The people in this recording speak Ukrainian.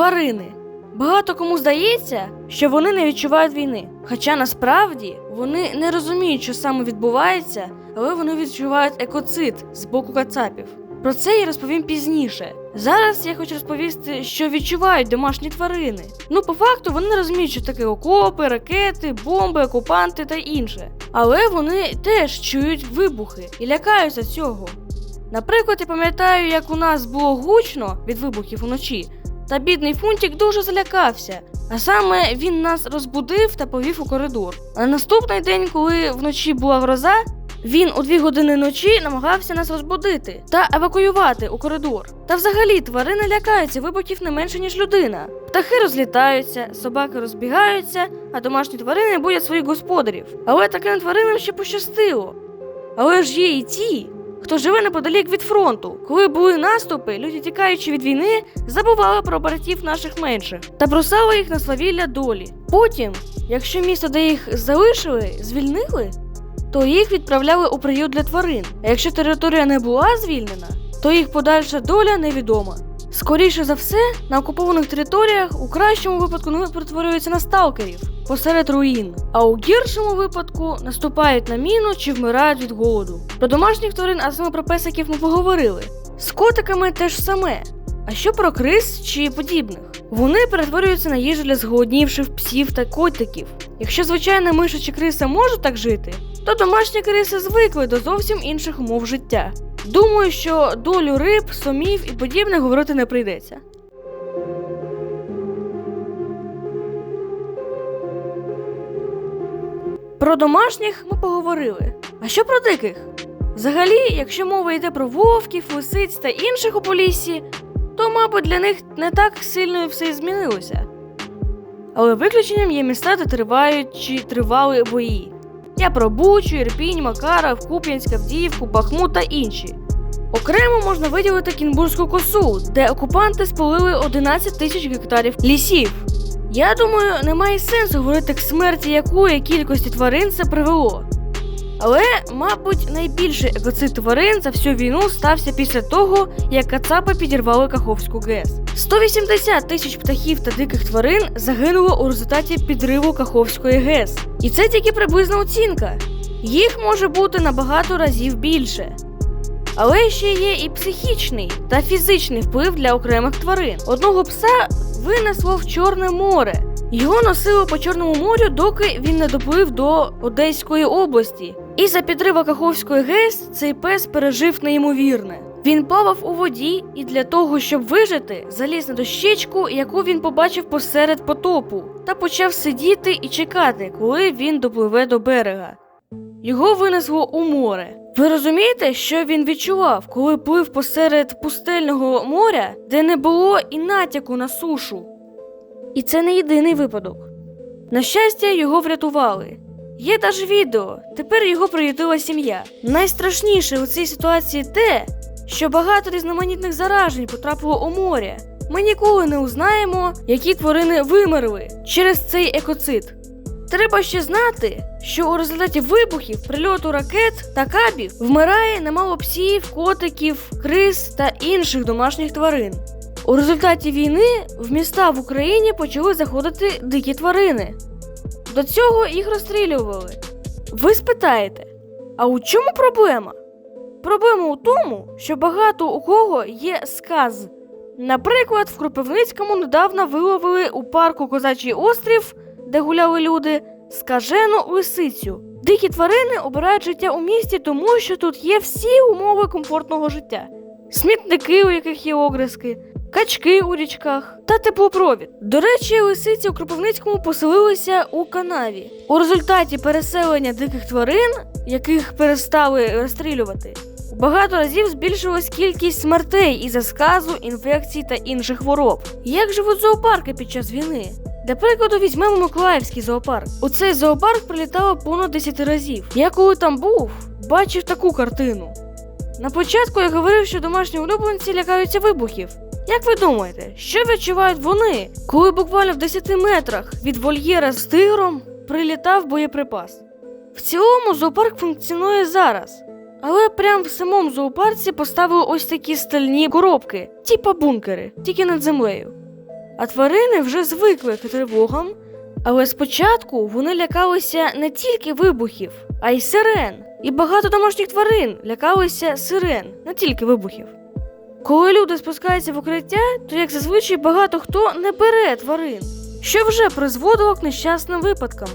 Тварини. Багато кому здається, що вони не відчувають війни. Хоча насправді вони не розуміють, що саме відбувається, але вони відчувають екоцид з боку кацапів. Про це я розповім пізніше. Зараз я хочу розповісти, що відчувають домашні тварини. Ну, по факту, вони розуміють, що таке окопи, ракети, бомби, окупанти та інше. Але вони теж чують вибухи і лякаються цього. Наприклад, я пам'ятаю, як у нас було гучно від вибухів уночі, та бідний фунтик дуже злякався. А саме він нас розбудив та повів у коридор. А наступний день, коли вночі була гроза, він у дві години ночі намагався нас розбудити та евакуювати у коридор. Та взагалі тварини лякаються вибухів не менше, ніж людина. Птахи розлітаються, собаки розбігаються, а домашні тварини будять своїх господарів. Але таким тваринам ще пощастило. Але ж є і ті, хто живе неподалік від фронту. Коли були наступи, люди, тікаючи від війни, забували про братів наших менших та бросали їх на свавілля долі. Потім, якщо місто, де їх залишили, звільнили, то їх відправляли у приют для тварин. А якщо територія не була звільнена, то їх подальша доля невідома. Скоріше за все, на окупованих територіях у кращому випадку вони перетворюються на сталкерів посеред руїн, а у гіршому випадку наступають на міну чи вмирають від голоду. Про домашніх тварин, а саме про песиків ми поговорили. З котиками теж саме. А що про крис чи подібних? Вони перетворюються на їжу для зголоднівших псів та котиків. Якщо звичайна миша чи криса можуть так жити, то домашні криси звикли до зовсім інших умов життя. Думаю, що долю риб, сомів і подібне говорити не прийдеться. Про домашніх ми поговорили. А що про диких? Взагалі, якщо мова йде про вовків, лисиць та інших у поліссі, то, мабуть, для них не так сильно все і змінилося. Але виключенням є міста, де тривають чи тривали бої. Я про Бучу, Ірпінь, Макаров, Куп'янськ, Авдіївку, Бахмут та інші. Окремо можна виділити Кінбурзьку косу, де окупанти спалили 11 тисяч гектарів лісів. Я думаю, немає сенсу говорити к смерті якої кількості тварин це привело. Але, мабуть, найбільший екоцид тварин за всю війну стався після того, як Кацапи підірвали Каховську ГЕС. 180 тисяч птахів та диких тварин загинуло у результаті підриву Каховської ГЕС. І це тільки приблизна оцінка. Їх може бути набагато разів більше. Але ще є і психічний та фізичний вплив для окремих тварин. Одного пса винесло в Чорне море. Його носило по Чорному морю, доки він не доплив до Одеської області. І за підрива Каховської ГЕС цей пес пережив неймовірне. Він плавав у воді і для того, щоб вижити, заліз на дощечку, яку він побачив посеред потопу, та почав сидіти і чекати, коли він допливе до берега. Його винесло у море. Ви розумієте, що він відчував, коли плив посеред пустельного моря, де не було і натяку на сушу? І це не єдиний випадок. На щастя, його врятували. Є даже відео, тепер його приютила сім'я. Найстрашніше у цій ситуації те, що багато різноманітних заражень потрапило у море. Ми ніколи не узнаємо, які тварини вимерли через цей екоцид. Треба ще знати, що у результаті вибухів, прильоту ракет та кабів вмирає немало псів, котиків, крис та інших домашніх тварин. У результаті війни в міста в Україні почали заходити дикі тварини. До цього їх розстрілювали. Ви спитаєте, а у чому проблема? Проблема у тому, що багато у кого є сказ. Наприклад, в Кропивницькому недавно виловили у парку Козачий острів, де гуляли люди, скажену лисицю. Дикі тварини обирають життя у місті, тому що тут є всі умови комфортного життя: смітники, у яких є огризки, качки у річках та теплопровід. До речі, лисиці у Кропивницькому поселилися у канаві. У результаті переселення диких тварин, яких перестали розстрілювати, багато разів збільшилась кількість смертей із-за сказу, інфекцій та інших хвороб. Як живуть зоопарки під час війни? Для прикладу, візьмемо Миколаївський зоопарк. У цей зоопарк прилітало понад 10 разів. Я коли там був, бачив таку картину. На початку я говорив, що домашні улюбленці лякаються вибухів. Як ви думаєте, що відчувають вони, коли буквально в 10 метрах від вольєра з тигром прилітав боєприпас? В цілому зоопарк функціонує зараз, але прямо в самому зоопарці поставили ось такі стальні коробки, типа бункери, тільки над землею. А тварини вже звикли к тривогам. Але спочатку вони лякалися не тільки вибухів, а й сирен. І багато домашніх тварин лякалися сирен, не тільки вибухів. Коли люди спускаються в укриття, то як зазвичай багато хто не бере тварин, що вже призводило к нещасним випадкам.